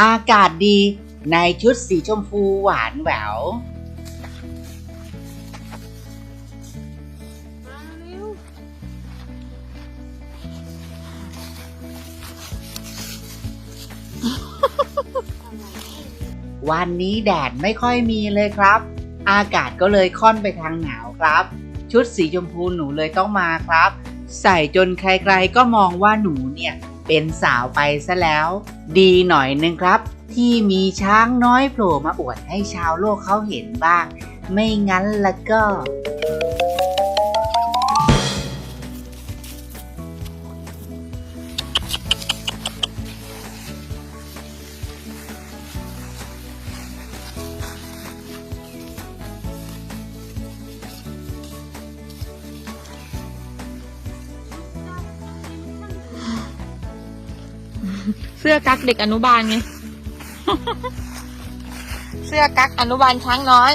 อากาศดีในชุดสีชมพูหวานแหววมาเร็ววันนี้แดดไม่ค่อยมีเลยครับ อากาศก็เลยค่อนไปทางหนาวครับ ชุดสีชมพูหนูเลยต้องมาครับ ใส่จนใครๆก็มองว่าหนูเนี่ย เป็นสาวไปซะแล้ว ดีหน่อยนึงครับ ที่มีช้างน้อยโผล่มาอวดให้ชาวโลกเขาเห็นบ้าง ไม่งั้นละก็ สื้อกั๊กเด็กอนุบาลไง เสื้อกั๊กอนุบาลช้างน้อย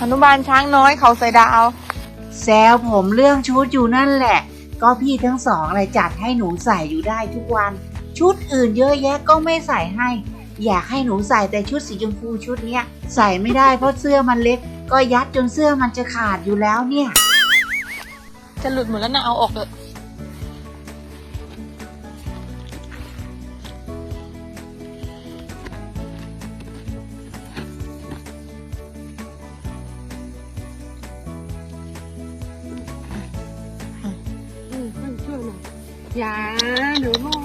อนุบาลช้างน้อยเขาใส่ดาว แซวผมเรื่องชุดอยู่นั่นแหละ ก็พี่ทั้งสองอะไรจัดให้หนูใส่อยู่ได้ทุกวัน ชุดอื่นเยอะแยะก็ไม่ใส่ให้ อยากให้หนูใส่แต่ชุดสีชมพูชุดเนี้ย ใส่ไม่ได้เพราะเสื้อมันเล็ก ก็ยัดจนเสื้อมันจะขาดอยู่แล้วเนี่ย จะหลุดหมดแล้วนะเอาออกเถอะอย่าหนูลง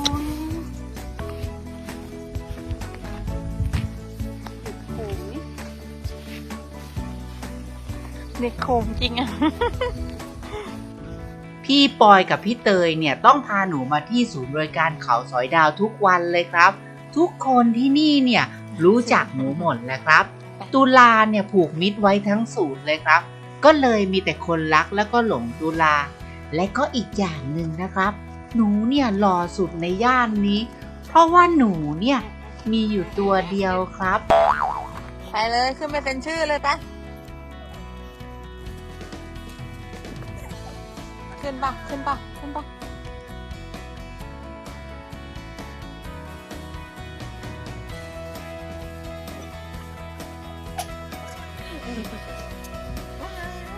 เด็กโขงจริงอะ พี่ปอยกับพี่เตยเนี่ยต้องพาหนูมาที่ศูนย์บริการเขาสอยดาวทุกวันเลยครับ ทุกคนที่นี่เนี่ยรู้จักหนูหมดแหล้วครับ ตุลาเนี่ยผูกมิตรไว้ทั้งศูนย์เลยครับ ก็เลยมีแต่คนรักแล้วก็หลงตุลา และก็อีกอย่างหนึ่งนะครับ หนูเนี่ยหล่อสุดในย่านนี้ เพราะว่าหนูเนี่ยมีอยู่ตัวเดียวครับ ไปเลยขึ้นไปเป็นชื่อเลยไป ขึ้นปะขึ้นปะขึ้นปะ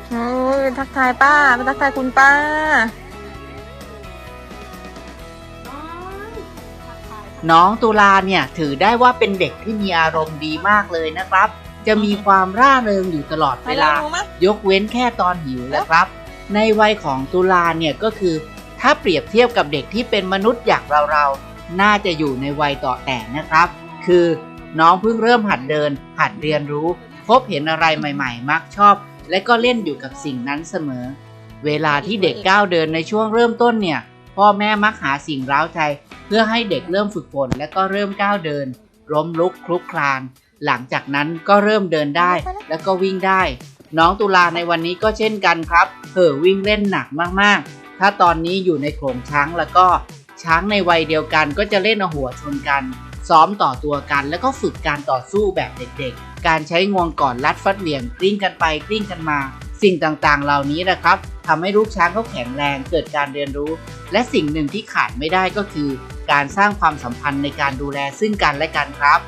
โอ้ยทักทายป้าไปทักทายคุณป้า น้องตุลาเนี่ยถือได้ว่าเป็นเด็กที่มีอารมณ์ดีมากเลยนะครับ จะมีความร่าเริงอยู่ตลอดเวลา ยกเว้นแค่ตอนหิวนะครับ ในวัยของตุลาเนี่ยก็คือ ถ้าเปรียบเทียบกับเด็กที่เป็นมนุษย์อย่างเราๆ น่าจะอยู่ในวัยต่อแต่นะครับ คือน้องเพิ่งเริ่มหัดเดิน หัดเรียนรู้ พบเห็นอะไรใหม่ๆ มักชอบ และก็เล่นอยู่กับสิ่งนั้นเสมอ เวลาที่เด็กก้าวเดินในช่วงเริ่มต้นเนี่ย พ่อแม่มักหาสิ่งร้าวใจ เพื่อให้เด็กเริ่มฝึกฝนและก็เริ่มก้าวเดินล้มลุกคลุกคลาน หลังจากนั้นก็เริ่มเดินได้ แล้วก็วิ่งได้ น้องตุลาในวันนี้ก็เช่นกันครับเห่อวิ่งเล่นหนักมากๆ ถ้าตอนนี้อยู่ในโขลงช้างแล้วก็ช้างในวัยเดียวกันก็จะเล่นเอาหัวชนกัน ซ้อมต่อตัวกัน แล้วก็ฝึกการต่อสู้แบบเด็กๆ การใช้งวงก่อนลัดฟัดเหวี่ยงกลิ้งกันไปกลิ้งกันมา สิ่งต่างๆ เหล่านี้นะครับทำให้ลูกช้างเขาแข็งแรงเกิดการเรียนรู้ และสิ่งหนึ่งที่ขาดไม่ได้ก็คือ การสร้างความสัมพันธ์ในการดูแลซึ่งกันและกันครับ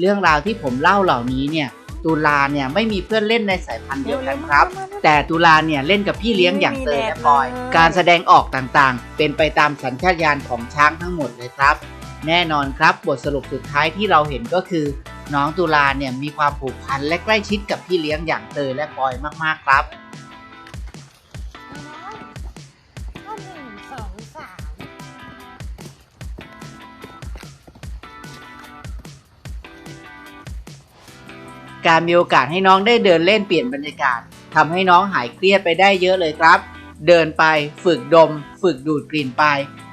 เรื่องราวที่ผมเล่าเหล่านี้เนี่ย ตุลาเนี่ยไม่มีเพื่อนเล่นในสายพันธุ์เดียวกันครับ แต่ตุลาเนี่ยเล่นกับพี่เลี้ยงอย่างเตยและปอย การแสดงออกต่างๆ เป็นไปตามสัญชาตญาณของช้างทั้งหมดเลยครับ แน่นอนครับบทสรุปสุดท้ายที่เราเห็นก็คือ น้องตุลาเนี่ยมีความผูกพันและใกล้ชิดกับพี่เลี้ยงอย่างเตยและปอยมากๆครับ การมีโอกาสให้น้องได้เดินเล่นเปลี่ยนบรรยากาศทำให้น้องหายเครียดไปได้เยอะเลยครับ เดินไปฝึกดม ฝึกดูดกลิ่นไป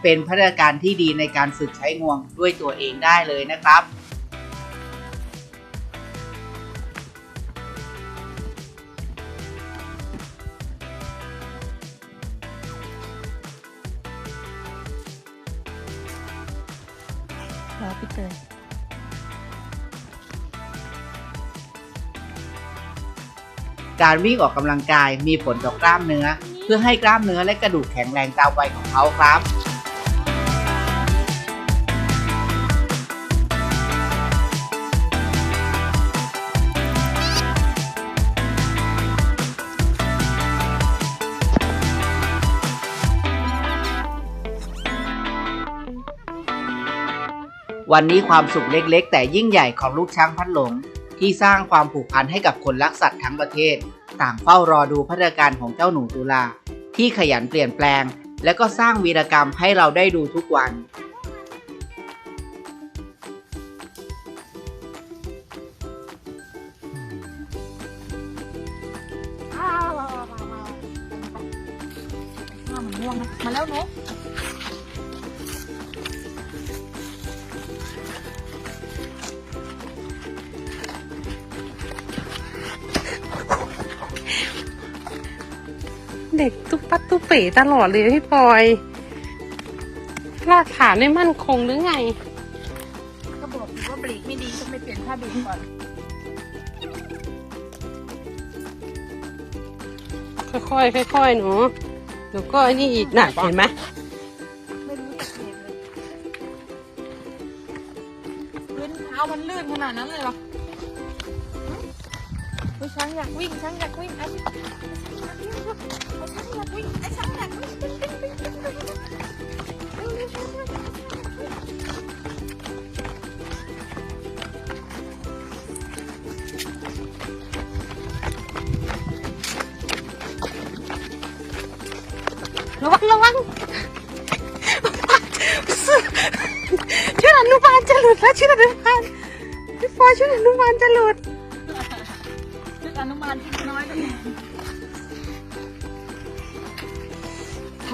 เป็นพัฒนาการที่ดีในการฝึกใช้งวงด้วยตัวเองได้เลยนะครับ การวิ่งออกกำลังกายมีผลต่อกล้ามเนื้อ เพื่อให้กล้ามเนื้อและกระดูกแข็งแรงตามวัยของเขาครับวันนี้ความสุขเล็กๆ แต่ยิ่งใหญ่ของลูกช้างพัดหลง ที่สร้างความผูกพันให้กับคนรักสัตว์ทั้งประเทศ ต่างเฝ้ารอดูพัฒนาการของเจ้าหนูตุลา ที่ขยันเปลี่ยนแปลง และก็สร้างวีรกรรมให้เราได้ดูทุกวัน อ้าวมาแล้วเนาะ ตุ๊บปั๊บตุ๊บเป๋ตลอดเลยพี่ปอยรากฐานไม่มั่นคงหรือไงก็บอกอยู่ว่าเบรกไม่ดีต้องไปเปลี่ยนผ้าเบรกก่อน ค่อยๆค่อยๆหนูเดี๋ยวก็อ้นี่อีกหนักเห็นไหมไม่รู้จะเปลี่ยนเลยพื้นเท้ามันลื่นขนาดนั้นเลยเหรอไอ้ช้างอยากวิ่งช้างอยากวิ่งไอ้ช้างอยากวิ่งไอ้ช้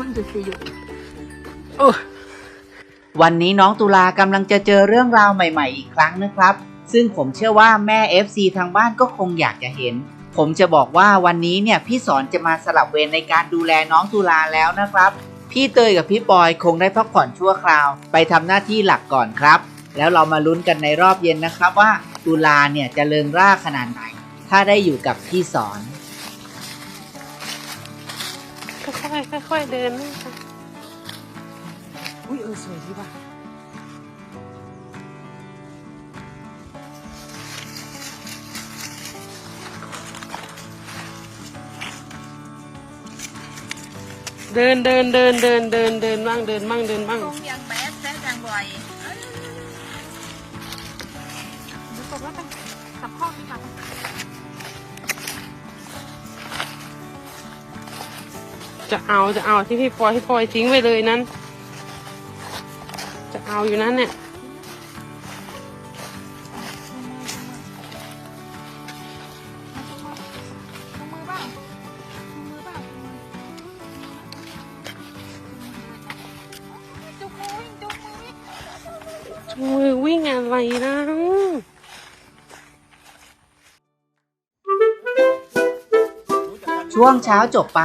คนจุดสี่หยุวันนี้น้องตุลากำลังจะเจอเรื่องราวใหม่ ๆ อีกครั้งนะครับ ซึ่งผมเชื่อว่าแม่ FC ทางบ้านก็คงอยากจะเห็น ผมจะบอกว่าวันนี้เนี่ยพี่สอนจะมาสลับเวรในการดูแลน้องตุลาแล้วนะครับ พี่เตยกับพี่ปอยคงได้พักผ่อนชั่วคราว ไปทำหน้าที่หลักก่อนครับ แล้วเรามาลุ้นกันในรอบเย็นนะครับว่าตุลาเนี่ยจะเริงร่าขนาดไหน ถ้าได้อยู่กับพี่สอน ค่อยๆค่อยๆเดินนะคะอุ้ยเออสวยดีว่ะเดินเดินเดินเดินเดินเดินบ้างเดินบ้างเดินบ้างคงยังแบดแจะเอาจะเอาที่พี่ปอยพี่ปอยทิ้งไว้เลยนั้น จะเอาอยู่นั้นเนี่ย ช่วงเช้าจบไป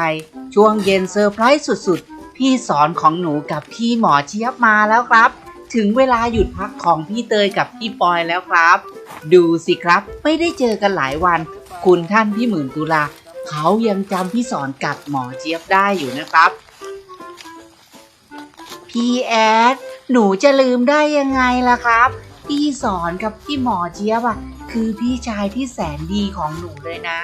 ช่วงเย็นเซอร์ไพรส์สุดๆ พี่สอนของหนูกับพี่หมอเชียบมาแล้วครับ ถึงเวลาหยุดพักของพี่เตยกับพี่ปอยแล้วครับ ดูสิครับไม่ได้เจอกันหลายวัน คุณท่านพี่หมื่นตุลาเขายังจำพี่สอนกับหมอเจี๊ยบได้อยู่นะครับ พี่แอดหนูจะลืมได้ยังไงล่ะครับ พี่สอนกับพี่หมอเจี๊ยบอะคือพี่ชายที่แสนดีของหนูเลยนะ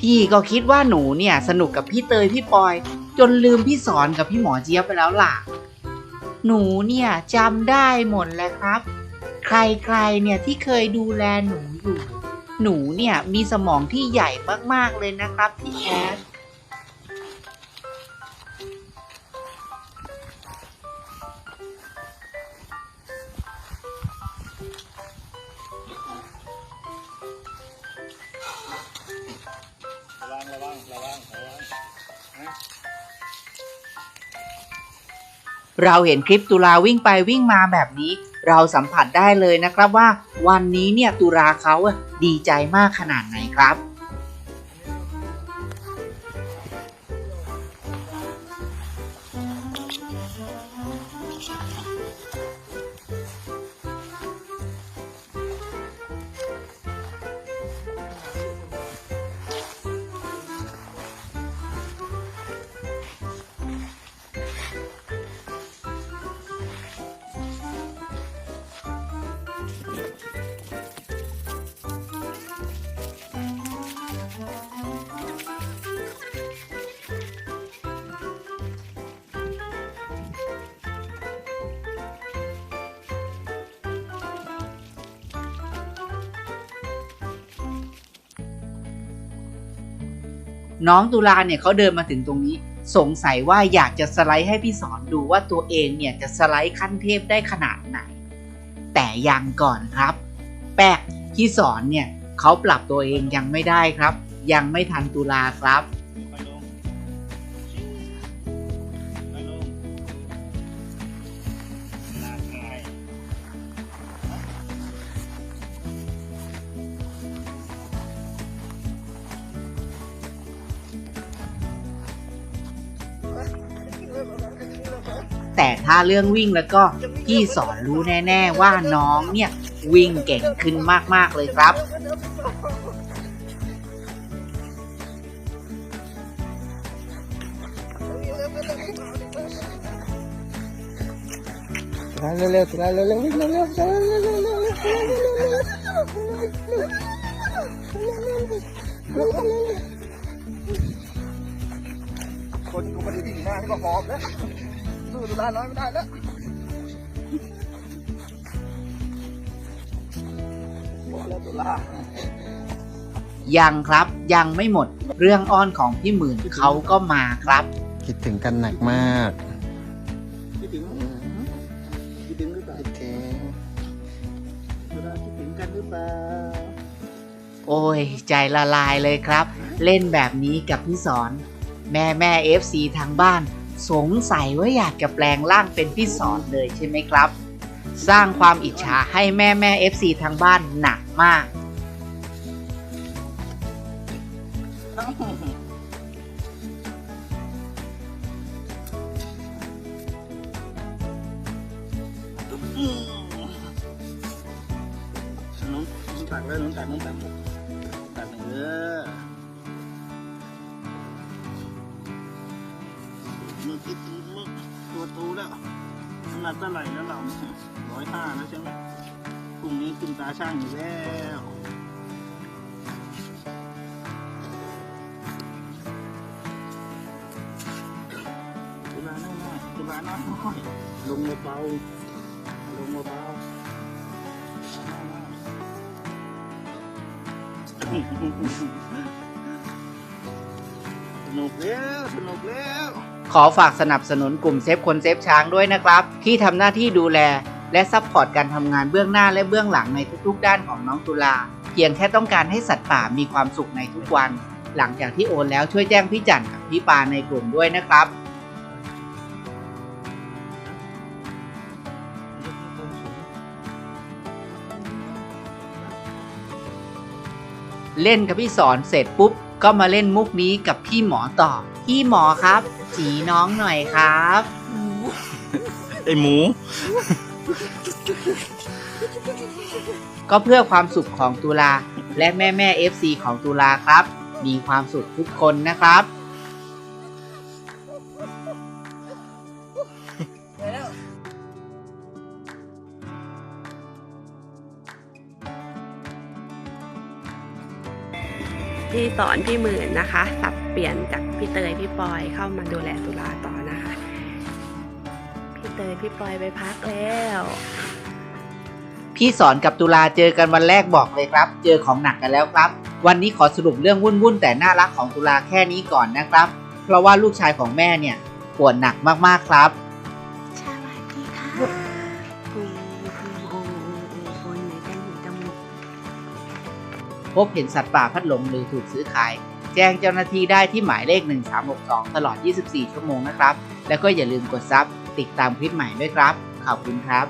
พี่ก็คิดว่าหนูเนี่ยสนุกกับพี่เตยพี่ปอย จนลืมพี่สอนกับพี่หมอเจี๊ยบไปแล้วล่ะ หนูเนี่ยจำได้หมดแล้วครับ ใครๆเนี่ยที่เคยดูแลหนูอยู่ หนูเนี่ยมีสมองที่ใหญ่มากๆเลยนะครับพี่แอด เราเห็นคลิปตุลาวิ่งไปวิ่งมาแบบนี้ เราสัมผัสได้เลยนะครับว่า วันนี้เนี่ยตุลาเขาดีใจมากขนาดไหนครับ น้องตุลาเนี่ยเขาเดินมาถึงตรงนี้ สงสัยว่าอยากจะสไลด์ให้พี่สอนดูว่าตัวเองเนี่ยจะสไลด์ขั้นเทพได้ขนาดไหน แต่ยังก่อนครับ แป๊กพี่สอนเนี่ยเขาปรับตัวเองยังไม่ได้ครับ ยังไม่ทันตุลาครับ ถ้าเรื่องวิ่งแล้วก็พี่สอนรู้แน่ๆว่าน้องเนี่ยวิ่งเก่งขึ้นมากๆเลยครับเร็วเร็วเร็วเร็วเร็วเร็วเร็วเร็วเร็วเร็วเร็วคนกูมาดีดีหน้านี่ก็หอมแล้ว สู้ตุลาน้อยไม่ได้แล้วหมดแล้วตุลายังครับยังไม่หมดเรื่องอ้อนของพี่หมื่นเขาก็มาครับ คิดถึงกันหนักมากคิดถึงคิดถึงหรือเปล่าคิดถึงตุลาคิดถึงกันหรือเปล่าโอ้ย ใจละลายเลยครับ เล่นแบบนี้กับพี่สอน แม่แม่ FC ทางบ้าน สงสัยว่าอยากจะแปลงร่างเป็นพี่สอนเลยใช่ไหมครับ สร้างความอิจฉาให้แม่แม่ FC ทางบ้านหนักมากน้องตักเลยน้องตักน้องตักตักเออ คิดตูมือตัวตูแล้วน้ำหนักเท่าไหร่แล้วเราร้อยห้าแล้วใช่ไหมพรุ่งนี้ขึ้นตาช่างอยู่แล้วตุลาน้อยๆตุลาน้อยๆลงมาเบาลงมาเบาสนุกแล้วสนุกแล้ว ขอฝากสนับสนุนกลุ่มเซฟคนเซฟช้างด้วยนะครับ ที่ทำหน้าที่ดูแล และซัพพอร์ตการทำงานเบื้องหน้าและเบื้องหลังในทุกๆ ด้านของน้องตุลา เพียงแค่ต้องการให้สัตว์ป่ามีความสุขในทุกวัน หลังจากที่โอนแล้วช่วยแจ้งพี่จันกับพี่ปาในกลุ่มด้วยนะครับ เล่นกับพี่สอนเสร็จปุ๊บ ก็มาเล่นมุกนี้กับพี่หมอต่อ พี่หมอครับ จีน้องหน่อยครับ ไอหมู ก็เพื่อความสุขของตุลาและแม่แม่ FC ของตุลาครับ มีความสุขทุกคนนะครับ พี่สอนพี่หมื่นนะคะ สับเปลี่ยนจากพี่เตยพี่ปอยเข้ามาดูแลตุลาต่อนะคะ พี่เตยพี่ปอยไปพักแล้ว พี่สอนกับตุลาเจอกันวันแรกบอกเลยครับ เจอของหนักกันแล้วครับ วันนี้ขอสรุปเรื่องวุ่นๆแต่น่ารักของตุลาแค่นี้ก่อนนะครับ เพราะว่าลูกชายของแม่เนี่ยปวดหนักมากๆครับ บเห็นสัตว์ป่าพัดหลงหรือถูกซื้อขาย แจ้งเจ้าหน้าที่ได้ที่หมายเลข 1362 ตลอด 24 ชั่วโมงนะครับ แล้วก็อย่าลืมกดซับติดตามคลิปใหม่ด้วยครับ ขอบคุณครับ